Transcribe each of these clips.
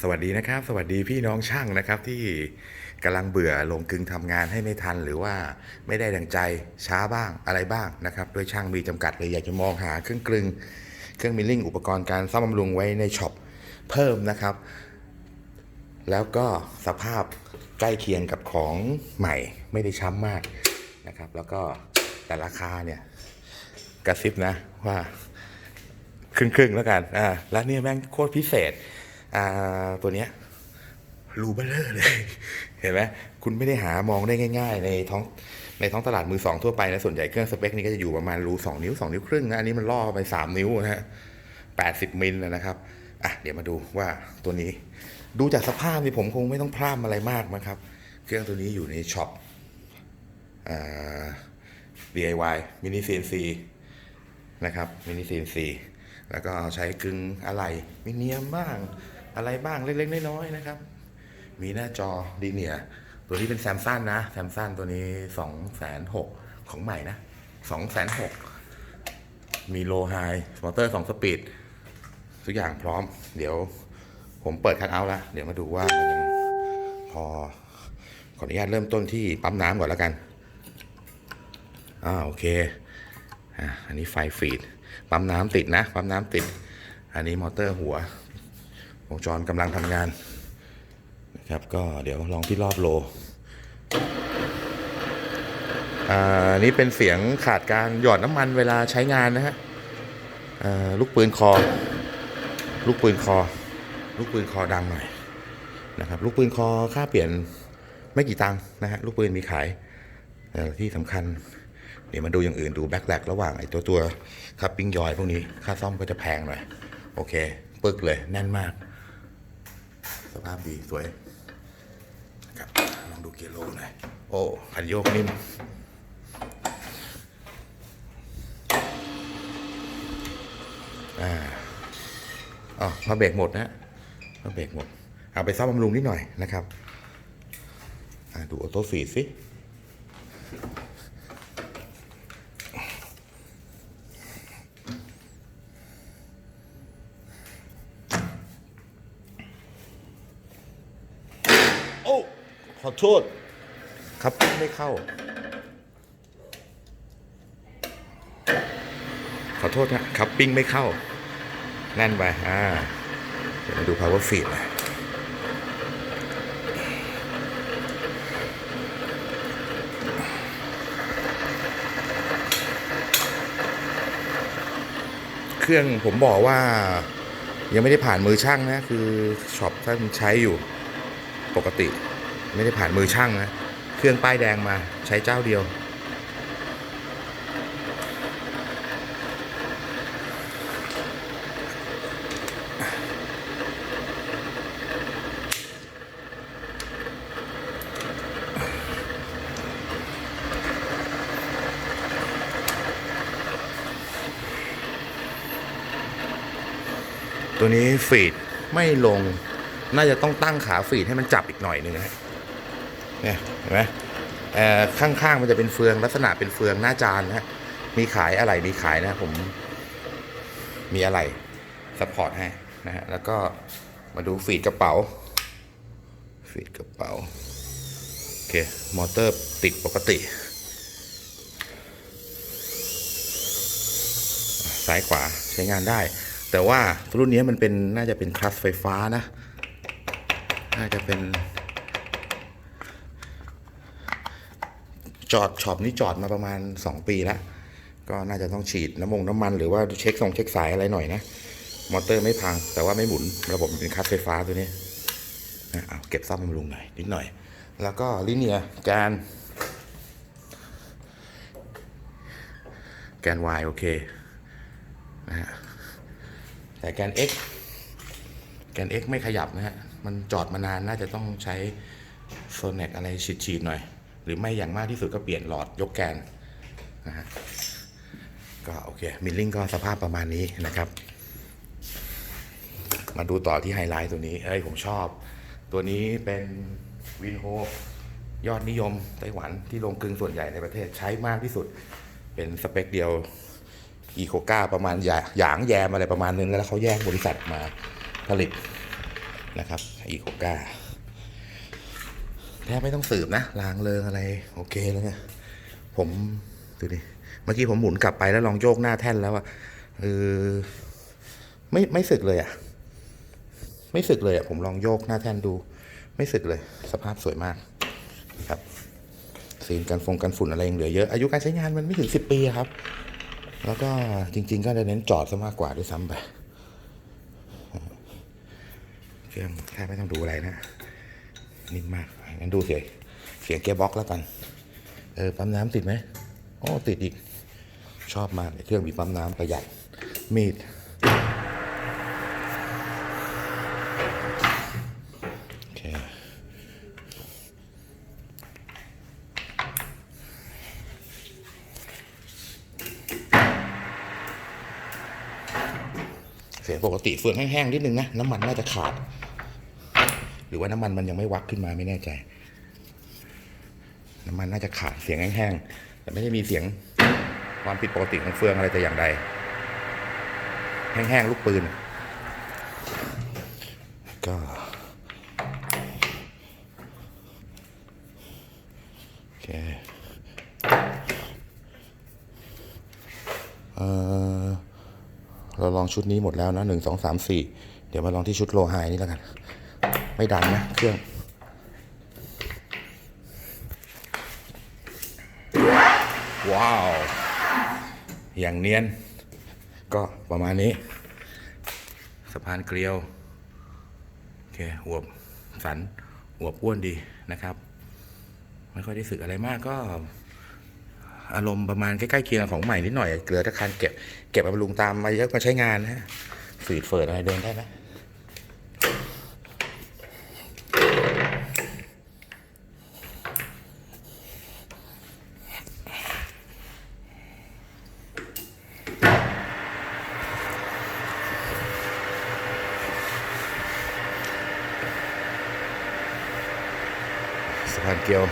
สวัสดีนะครับ สวัสดีพี่น้องช่างนะครับที่กำลังเบื่อลงกึงทำงานให้ไม่ทัน หรือว่าไม่ได้ดังใจช้าบ้างอะไรบ้างนะครับด้วยช่างมีจำกัดเลยอยากจะมองหาเครื่องกลึง เครื่องมิลลิ่งอุปกรณ์การซ่อมบำรุงไว้ในช็อปเพิ่มนะครับ แล้วก็สภาพใกล้เคียงกับของใหม่ไม่ได้ช้ำมากนะครับ แล้วก็แต่ราคาเนี่ยกระซิบนะว่าครึ่งครึ่งๆแล้วกันอ่าแล้วเนี่ยแม่งโคตรพิเศษ อ่าตัวเนี้ยรูเบลเลอร์เลย เห็นไหมคุณไม่ได้หามองได้ง่าย ๆ ในท้องในท้องตลาดมือสองทั่วไปนะส่วนใหญ่เครื่องสเปคนี้ก็จะอยู่ประมาณรูสองนิ้วสองนิ้วครึ่งนะอันนี้มันล่อไปสามนิ้วนะฮะแปดสิบมิลนะครับอะเดี๋ยวมาดูว่าตัวนี้ ดูจากสภาพนี่ผมคงไม่ต้องพร่ำอะไรมากนะครับ เครื่องตัวนี้อยู่ในช็อปอ DIY mini CNC นะครับมินิ CNC แล้วก็ใช้กึ่งอะไรมิเนียมบ้าง อะไรบ้างเล็กๆน้อยๆนะครับ มีหน้าจอดีเนียตัวนี้เป็นแซมซันนะแซมซันตัวนี้2องแสนหกของใหม่นะ2องแสนหกมีโลไฮมอเตอร์2สปีดทุกอย่างพร้อม เดี๋ยวผมเปิดคัทเอาท์ล้วเดี๋ยวมาดูว่ามันยังพอขออนุญาตเริ่มต้นที่ปั๊มน้ำก่อนแล้วกัน อ่าโอเค อะอันนี้ไฟฟีด ปั๊มน้ำติดนะ ปั๊มน้ำติด อันนี้มอเตอร์หัว วงจรกำลังทำงานนะครับก็เดี๋ยวลองที่รอบโลอ่าอันนี้เป็นเสียงขาดการหยอดน้ำมันเวลาใช้งานนะฮะลูกปืนคอ ลูกปืนคอ ลูกปืนคอดังหน่อยนะครับลูกปืนคอค่าเปลี่ยนไม่กี่ตังค์นะฮะลูกปืนมีขายแต่ที่สำคัญ เดี๋ยวมาดูอย่างอื่นดูแบ็คแลกระหว่างไอ้ตัวตัวคัพปิ้งยอยพวกนี้ค่าซ่อมก็จะแพงหน่อยโอเค ปึกเลยแน่นมาก สภาพดีสวยนะครับลองดูเกียร์โลหน่อยโอ้คันโยกนิ่มอ่าอ๋อมาเบรกหมดนะมาเบรกหมด เอาไปซ่อมบำรุงนิดหน่อยนะครับอ่าดูออโต้ฟีดสิ โอ้ ข อโทษ ครับไม่เข้า ขอโทษนะครับปิ้งไม่เข้า แน่นไปอ่าเดี๋ยวมาดู power feed น่อยเครื่องผมบอกว่ายังไม่ได้ผ่านมือช่างนะ คือช็อปท่านใช้อยู่ปกติ ไม่ได้ผ่านมือช่างนะเครื่องป้ายแดงมาใช้เจ้าเดียว ตัวนี้ฟีดไม่ลงน่าจะต้องตั้งขาฟีดให้มันจับอีกหน่อยหนึ่งนะ เนี่ยเห็นไหมเอ่อข้างๆมันจะเป็นเฟืองลักษณะเป็นเฟืองหน้าจานนะฮะมีขายอะไรมีขายนะผมมีอะไรสปอร์ตให้นะฮะแล้วก็มาดูฟีดกระเป๋า ฟีดกระเป๋า โอเค มอเตอร์ติดปกติ ซ้ายขวาใช้งานได้ แต่ว่ารุ่นนี้มันเป็นน่าจะเป็นคลัสไฟฟ้านะ น่าจะเป็น จอดช็อปนี้จอดมาประมาณ 2 ปีแล้ว ก็น่าจะต้องฉีดน้ำมงน้ำมันหรือว่าเช็คส่งเช็คสายอะไรหน่อยนะ มอเตอร์ไม่พัง แต่ว่าไม่หมุนระบบเป็นคัสไฟฟ้าตัวนี้นะเอาเก็บซ่อมบำรุงหน่อยนิดหน่อย แล้วก็ลิเนียแกน แกน Y โอเคนะฮะแต่แกน X แกน X ไม่ขยับนะฮะ มันจอดมานานน่าจะต้องใช้โซนเน็กอะไรฉีดๆหน่อย รือไม่อย่างมากที่สุดก็เปลี่ยนหลอดยกแกนนะฮะก็โอเคมิลลิ่งก็สภาพประมาณนี้นะครับ มาดูต่อที่ไฮไลท์ตัวนี้เอ้ยผมชอบ ตัวนี้เป็นวินโฮยอดนิยมไต้หวันที่ลงกลึงส่วนใหญ่ในประเทศใช้มากที่สุด เป็นสเปคเดียวอีโคก้าประมาณหยาหยางแยมอะไรประมาณนึง แล้วเขาแยกบริษัทมาผลิตนะครับอีโคก้า แทบไม่ต้องสืบนะล้างเลิงอะไร โอเคแล้วเนี่ยผมดูดิเมื่อกี้ผมหมุนกลับไปแล้วลองโยกหน้าแท่นแล้วอะเออไม่ไม่สึกเลยอะไม่สึกเลยอะผมลองโยกหน้าแท่นดู ไม่สึกเลย สภาพสวยมากครับซีนกันฟงกันฝุ่นอะไรยังเหลือเยอะ อายุการใช้งานมันไม่ถึงสิบปีอะครับ แล้วก็จริง ๆ ก็จะเน้นจอดซะมากกว่าด้วยซ้ำไปเครื่องแค่ไม่ต้องดูอะไรนะนิ่มมาก งั้นดูเสียงเสียงเกียร์บ็อกแล้วกัน เออ ปั๊มน้ำติดไหมโอ้ติดอีก ชอบมากเครื่องมีปั๊มน้ำประหยัด มีด โอเค เสียงปกติเฟืองแห้งๆนิดนึงนะ น้ำมันน่าจะขาด หรือว่าน้ำมันมันยังไม่วักขึ้นมาไม่แน่ใจ น้ำมันน่าจะขาดเสียงแห้งๆแต่ไม่ได้มีเสียงความผิดปกติของเฟืองอะไรแต่อย่างใด แห้งๆลูกปืน ก็โอเคเออเราลองชุดนี้หมดแล้วนะหนึ่งสองสามสี่เดี๋ยวมาลองที่ชุดโลไฮนี่แล้วกัน ไม่ดังนะเครื่องว้าว อย่างเนียน ก็ประมาณนี้สะพานเกลียว โอเคอวสันอวอ้วนดีนะครับ ไม่ค่อยได้สึกอะไรมากก็ อารมณ์ประมาณใกล้ๆเคียงของใหม่นิดหน่อย เกลือตะคานเก็บ เก็บมาบำรุงตามมาเยอะมาใช้งานนะฮะฝืดเฟิดอะไรเดินได้ไหมะพานเกลียว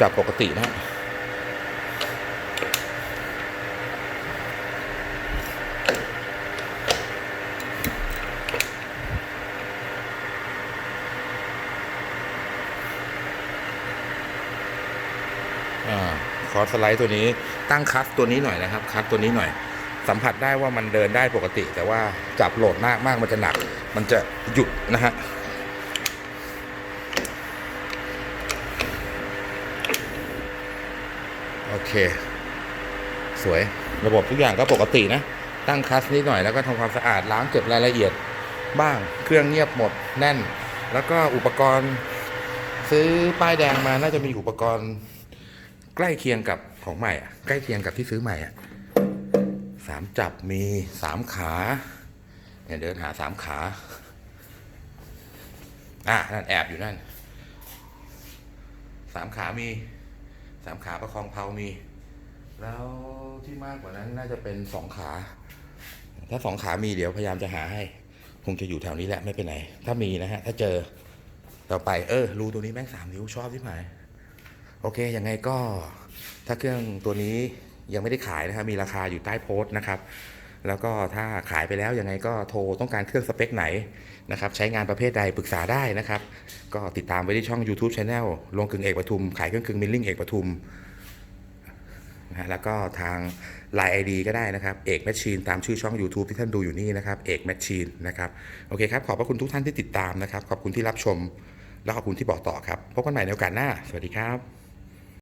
จับปกตินะอาคอสไลด์ตัวนี้ตั้งคัสตัวนี้หน่อยนะครับ คัสตัวนี้หน่อย สัมผัสได้ว่ามันเดินได้ปกติ แต่ว่าจับโหลดมากมากมันจะหนัก มันจะหยุดนะฮะ อเค สวยระบบทุกอย่างก็ปกตินะ ตั้งคัสนิดหน่อยแล้วก็ทำความสะอาดล้างเก็บรายละเอียดบ้าง เครื่องเงียบหมดแน่น แล้วก็อุปกรณ์ ซื้อป้ายแดงมาน่าจะมีอุปกรณ์ ใกล้เคียงกับของใหม่อะใกล้เคียงกับที่ซื้อใหม่อะสามจับมีสามขาเนี่ยเดินหาสามขาอะนั่นแอบอยู่นั่นสามขามี สามขาประคองเพลามี แล้วที่มากกว่านั้นน่าจะเป็นสองขา ถ้าสองขามีเดี๋ยวพยายามจะหาให้ คงจะอยู่แถวนี้แหละไม่ไปไหน ถ้ามีนะฮะ ถ้าเจอต่อไปเออรูตัวนี้แม่งสามนิ้วชอบที่ไหมโอเคยังไงก็ถ้าเครื่องตัวนี้ยังไม่ได้ขายนะครับมีราคาอยู่ใต้โพสต์นะครับ แล้วก็ถ้าขายไปแล้วยังไงก็โทรต้องการเครื่องสเปคไหนนะครับใช้งานประเภทใดปรึกษาได้นะครับ ก็ติดตามไว้ที่ช่อง YouTube Channel ลงกึ่งเอกปทุม ขายเครื่องกึ่งมิลลิ่งเอกปทุมนะฮะแล้วก็ทาง Line ID ก็ได้นะครับ เอกแมชชีนตามชื่อช่อง YouTube ที่ท่านดูอยู่นี่นะครับเอกแมชชีนนะครับโอเคครับ ขอบพระคุณทุกท่านที่ติดตามนะครับ ขอบคุณที่รับชม และขอบคุณที่บอกต่อครับ พบกันใหม่ในโอกาสหน้า สวัสดีครับ